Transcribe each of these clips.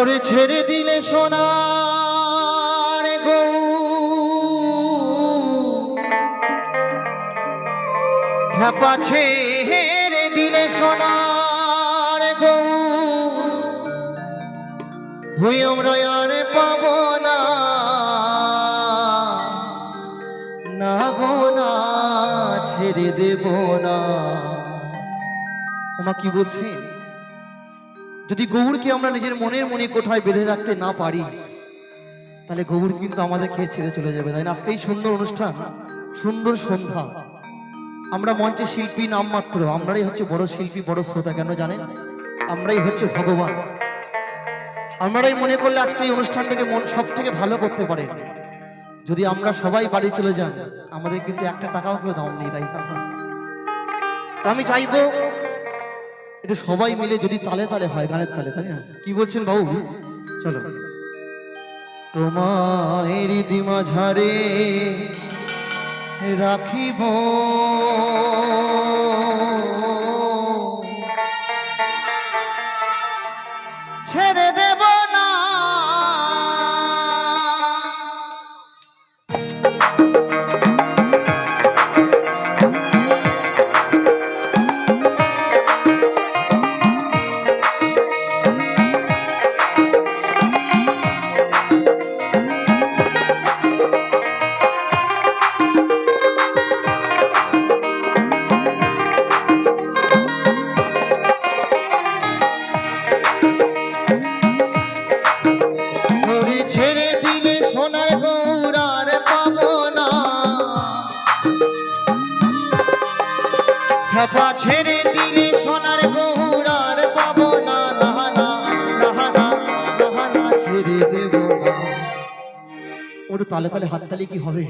ওরে ছেড়ে দিলে সোনার গৌ খ্যাপা ছেড়ে দিলে সোনার গৌ হই আমরা আর পাব না। না গো, না, ছেড়ে দেব না। ওমা কি বলছেন? যদি গৌরকে আমরা নিজের মনের মনে কোঠায় বেঁধে রাখতে না পারি, তাহলে গৌর কিন্তু আমাদের খেয়ে ছেড়ে চলে যাবে, তাই না? এই সুন্দর অনুষ্ঠান, সুন্দর সন্ধ্যা। আমরা মঞ্চে শিল্পী নামমাত্র আমরাই হচ্ছে বড় শিল্পী, বড় শ্রোতা, কেন জানেন? আমরাই হচ্ছে ভগবান। আমরাই মনে করলে আজকে এই অনুষ্ঠানটাকে মন সব থেকে ভালো করতে পারে। যদি আমরা সবাই বাড়ি চলে যান, আমাদের কিন্তু একটা টাকাও কেউ দাম নেই, তাই আমি চাইব এটা সবাই মিলে যদি তালে তালে হয়, গানের তালে, তাই না? কি বলছেন বাবু? চলো। তোমার দিমা ঝাড়ে রাখিব। ওটা তালে তালে হাততালি কি হবে?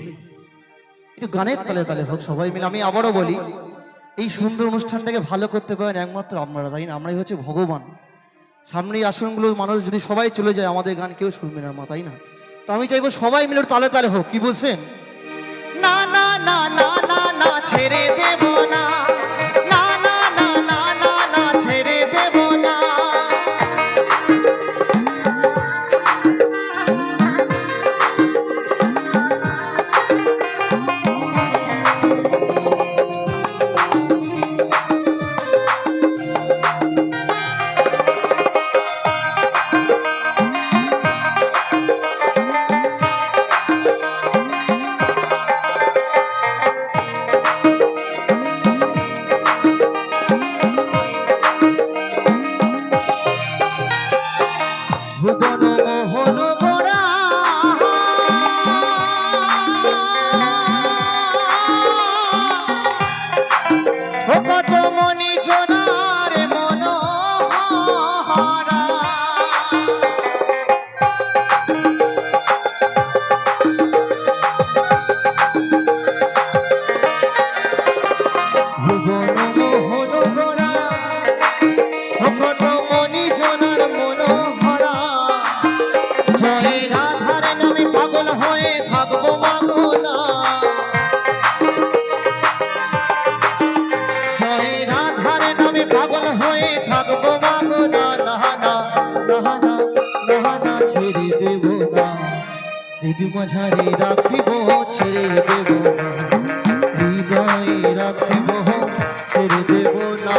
একটু গানের তালে তালে হোক, সবাই মিলে। আমি আবারও বলি, এই সুন্দর অনুষ্ঠানটাকে ভালো করতে পারেন একমাত্র আপনারা তাই না? আমরাই হচ্ছে ভগবান। সামনে এই আসনগুলো মানুষ যদি সবাই চলে যায়, আমাদের গান কেউ শুনবে না, মা, তাই না? তো আমি চাইব সবাই মিলে তালে তালে হোক, কি বলছেন? না না না না না না, ছেড়ে দেব না। নাহানা নাহানা নাহানা ছেড়ে দেব না হৃদয় মাঝারে রাখিব ছেড়ে দেব না রাখিব ছেড়ে দেব না।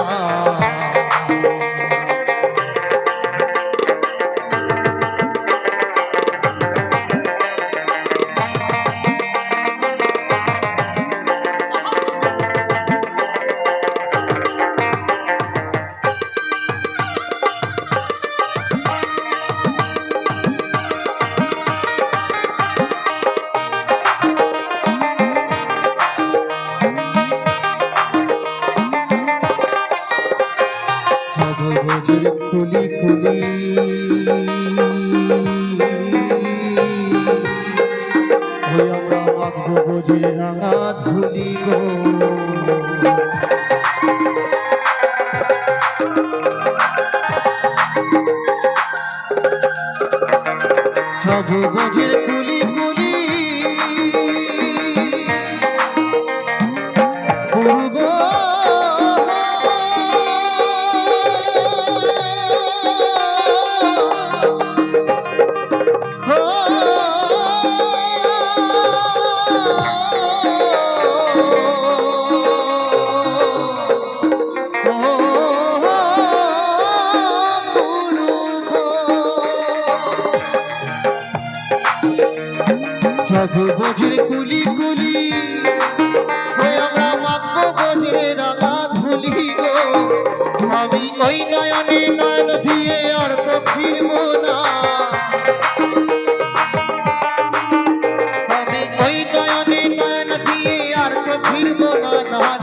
মাখবো রাঙা ধুলি গো সব বোঝের কুলি কুলি। ওই আমরা মাত্র বোঝের রাগা ধুলি গো। আমি ওই নয়নে নয়ন দিয়ে আর তো ফিরব না। আমি ওই নয়নে নয়ন দিয়ে আর তো ফিরব না